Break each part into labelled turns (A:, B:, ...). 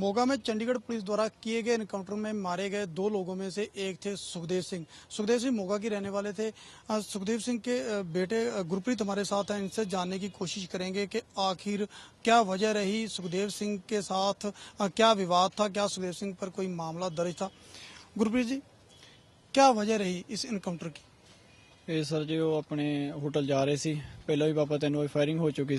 A: موگا میں چنڈی گڑھ پولیس دورہ کیے گئے انکاؤنٹر میں مارے گئے دو لوگوں میں سے ایک تھے سکدیو سنگھ۔ سکدیو سنگھ موگا کی رہنے والے تھے۔ سکدیو سنگھ کے بیٹے گرپریت ہمارے ساتھ ہیں۔ ان سے جاننے کی کوشش کریں گے کہ آخر کیا وجہ رہی سکھدیو سنگھ کے ساتھ؟ کیا ویواد تھا؟ کیا سکدیو سنگھ پر کوئی معاملہ درج تھا؟ گرپریت جی کیا وجہ رہی اس انکاؤنٹر کی؟
B: سر جی وہ اپنے ਆਪਣੇ جا رہے ਰਹੇ پہلے ਪਹਿਲਾਂ ਵੀ ਪਾਪਾ ਤੈਨੂੰ ਫਾਇਰਿੰਗ ਹੋ ਚੁੱਕੀ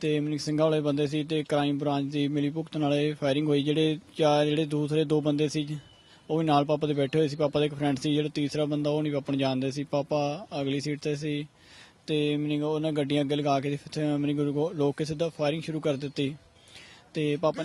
B: ਤੇ ਮਨਿਕ ਸਿੰਘਾ ਵਾਲੇ ਬੰਦੇ ਸੀ ਤੇ ਕ੍ਰਾਈਮ ਬ੍ਰਾਂਚ ਦੀ ਮਿਲੀ ਭੁਗਤ ਨਾਲੇ ਫਾਇਰਿੰਗ ਹੋਈ ਜਿਹੜੇ ਚਾਰ ਜਿਹੜੇ ਦੂਸਰੇ ਦੋ ਬੰਦੇ ਸੀ ਉਹ ਵੀ ਨਾਲ ਪਾਪਾ ਦੇ ਬੈਠੇ ਹੋਏ ਸੀ। ਪਾਪਾ ਦਾ ਇੱਕ ਫਰੈਂਡ ਸੀ ਜਿਹੜਾ ਤੀਸਰਾ ਬੰਦਾ ਉਹ ਨਹੀਂ ਪਾਪਾ ਜਾਣਦੇ ਸੀ। ਪਾਪਾ ਅਗਲੀ ਸੀਟ ਤੇ ਸੀ ਤੇ ਮਨਿਕ ਉਹਨਾਂ ਗੱਡੀਆਂ ਅੱਗੇ ਲਗਾ ਕੇ ਫਿਰ ਮਨਿਕ ਲੋਕ ਕੇ ਸਿੱਧਾ ਫਾਇਰਿੰਗ ਸ਼ੁਰੂ ਕਰ ਦਿੱਤੀ ਤੇ ਪਾਪਾ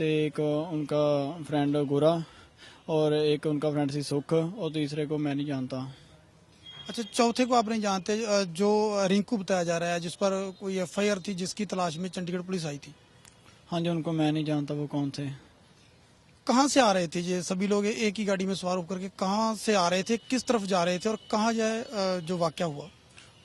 B: تے ایک ان کا فرینڈ گورا اور ایک ان کا فرینڈ سی سکھ اور تیسرے کو میں نہیں جانتا۔
A: اچھا چوتھے کو آپ نہیں جانتے جو رنکو بتایا جا رہا ہے جس پر کوئی ایف آئی آر تھی جس کی تلاش میں چنڈی گڑھ پولیس آئی تھی؟
B: ہاں جی ان کو میں نہیں جانتا وہ کون تھے۔
A: کہاں سے آ رہے تھے؟ یہ سبھی لوگ ایک ہی گاڑی میں سوار ہو کر کے کہاں سے آ رہے تھے؟ کس طرف جا رہے تھے؟ اور کہاں جائے جو واقعہ ہوا؟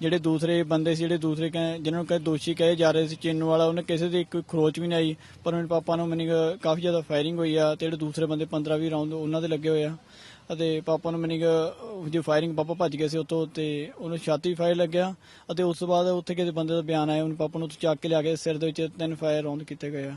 B: ਜਿਹੜੇ ਦੂਸਰੇ ਬੰਦੇ ਸੀ ਜਿਹੜੇ ਦੂਸਰੇ ਕਹੇ ਜਿਨ੍ਹਾਂ ਨੂੰ ਕਹੇ ਦੋਸ਼ੀ ਕਹੇ ਜਾ ਰਹੇ ਸੀ ਚਿੰਨੂ ਵਾਲਾ ਉਹਨੇ ਕਿਸੇ ਦੀ ਕੋਈ ਖਰੋਚ ਵੀ ਨਹੀਂ ਆਈ ਪਰ ਮੇਰੇ ਪਾਪਾ ਨੂੰ ਮੈਨੇ ਕਾਫੀ ਜ਼ਿਆਦਾ ਫਾਇਰਿੰਗ ਹੋਈ ਆ ਤੇ ਜਿਹੜੇ ਦੂਸਰੇ ਬੰਦੇ 15 20 ਰਾਉਂਡ ਉਹਨਾਂ ਦੇ ਲੱਗੇ ਹੋਏ ਆ ਅਤੇ ਪਾਪਾ ਨੂੰ ਮਨਿੰਗ ਜੋ ਫਾਇਰਿੰਗ ਪਾਪਾ ਭੱਜ ਗਏ ਸੀ ਉੱਥੋਂ ਤੇ ਉਹਨੂੰ ਛਾਤੀ ਫਾਇਰ ਲੱਗਿਆ ਅਤੇ ਉਸ ਤੋਂ ਬਾਅਦ ਉੱਥੇ ਕਿਸੇ ਬੰਦੇ ਦਾ ਬਿਆਨ ਆਇਆ, ਉਹਨੂੰ ਪਾਪਾ ਨੂੰ ਉੱਥੇ ਚੱਕ ਕੇ ਲਿਆ ਕੇ ਸਿਰ ਦੇ ਵਿੱਚ ਤਿੰਨ ਫਾਇਰ ਰੌਂਦ ਕੀਤੇ ਗਏ ਆ।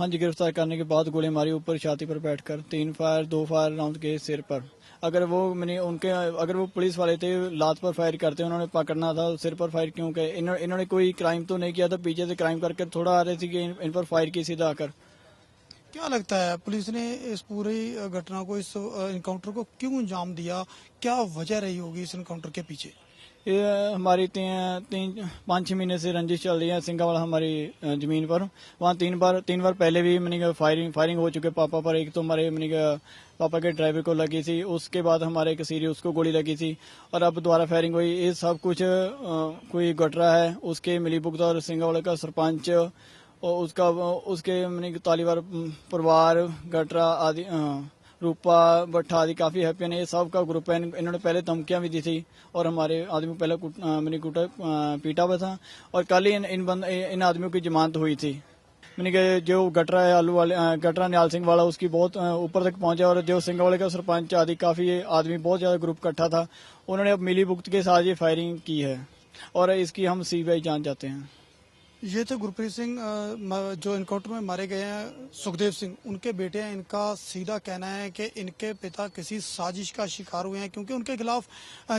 B: ہاں جی گرفتار کرنے کے بعد گولی ماری، اوپر چھاتی پر بیٹھ کر تین فائر، دو فائر راؤنڈ کے سر پر۔ اگر وہ میں ان کے، اگر وہ پولیس والے تھے، لات پر فائر کرتے، انہوں نے پکڑنا تھا، سر پر فائر کیوں کہ انہوں نے کوئی کرائم تو نہیں کیا تھا، پیچھے سے کرائم کر کر تھوڑا آ رہے تھے کہ ان پر فائر کی سیدھا آ کر۔
A: کیا لگتا ہے پولیس نے اس پوری گھٹنا کو، اس انکاؤنٹر کو کیوں انجام دیا؟ کیا وجہ رہی ہوگی اس انکاؤنٹر کے پیچھے؟
B: یہ ہماری تین تین پانچ چھ مہینے سے رنجش چل رہی ہے سنگاواڑا ہماری زمین پر۔ وہاں تین بار تین بار پہلے بھی منی فائرنگ فائرنگ ہو چکے پاپا پر۔ ایک تو ہمارے منی پاپا کے ڈرائیور کو لگی تھی، اس کے بعد ہمارے ایک سیری اس کو گولی لگی تھی۔ اور اب دوبارہ فائرنگ ہوئی۔ یہ سب کچھ کوئی گٹرا ہے۔ اس کے ملی بگتا اور سنگاواڑا کا سرپنچ، اور اس کا اس کے طالبار پروار، گٹرا آدی روپا بٹھا دی، کافی ہیپی ہیں یہ سب کا گروپ ہے۔ انہوں نے پہلے تمکیاں بھی دی تھی اور ہمارے آدمی پہلے میں نے پیٹا بھی تھا۔ اور کل ہی ان ان آدمیوں کی جماعت ہوئی تھی۔ میں نے کہا جو گٹرا ہے، آلو والے گٹرا نیال سنگھ والا، اس کی بہت اوپر تک پہنچا اور جو سنگھ والے کا سرپنچ آدھی کافی آدمی بہت زیادہ گروپ کٹھا تھا۔ انہوں نے اب ملی بکت کے ساتھ یہ فائرنگ کی ہے۔ اور اس کی ہم سی بی آئی جان جاتے ہیں۔
A: یہ تھے گرپریت سنگھ جو انکاؤنٹر میں مارے گئے ہیں، سکھدیو سنگھ۔ ان کے بیٹے ہیں، ان کا سیدھا کہنا ہے کہ ان کے پتا کسی سازش کا شکار ہوئے ہیں، کیونکہ ان کے خلاف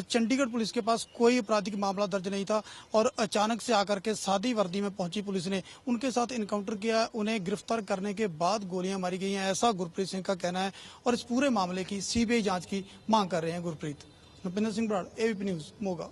A: چنڈی گڑھ پولیس کے پاس کوئی اپرادھک معاملہ درج نہیں تھا۔ اور اچانک سے آ کر کے سادی وردی میں پہنچی پولیس نے۔ ان کے ساتھ انکاؤنٹر کیا، انہیں گرفتار کرنے کے بعد گولیاں ماری گئی ہیں۔ ایسا گرپریت سنگھ کا کہنا ہے۔ اور اس پورے معاملے کی سی بی آئی جانچ کی مانگ کر رہے ہیں Gurpreet. Napinder Singh Brar, A B P news, Moga.